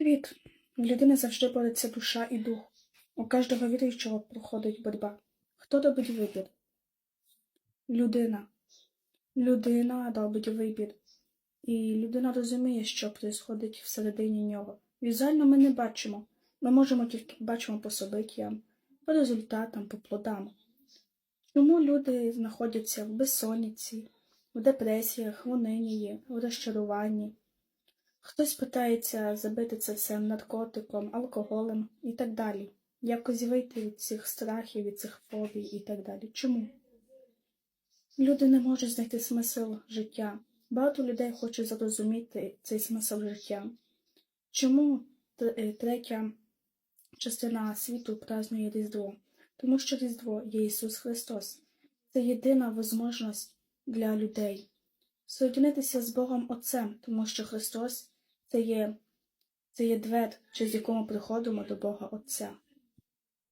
Привіт. Людини завжди бореться душа і дух. У кожного віруючого проходить боротьба. Хто робить вибір? Людина. Людина робить вибір. І людина розуміє, що відбувається всередині нього. Візуально ми не бачимо. Ми можемо тільки бачимо по собиттям, по результатам, по плодам. Чому люди знаходяться в безсонниці, в депресіях, в унинії, в розчаруванні? Хтось питається забити це все наркотиком, алкоголем і так далі. Якось вийти від цих страхів, від цих фобій і так далі. Чому? Люди не можуть знайти смисл життя. Багато людей хочуть зрозуміти цей смисл життя. Чому е, третя частина світу празднує Різдво? Тому що Різдво є Ісус Христос. Це єдина можливість для людей соєдинитися з Богом Отцем, тому що Христос це є, це є двер, через якому приходимо до Бога Отця.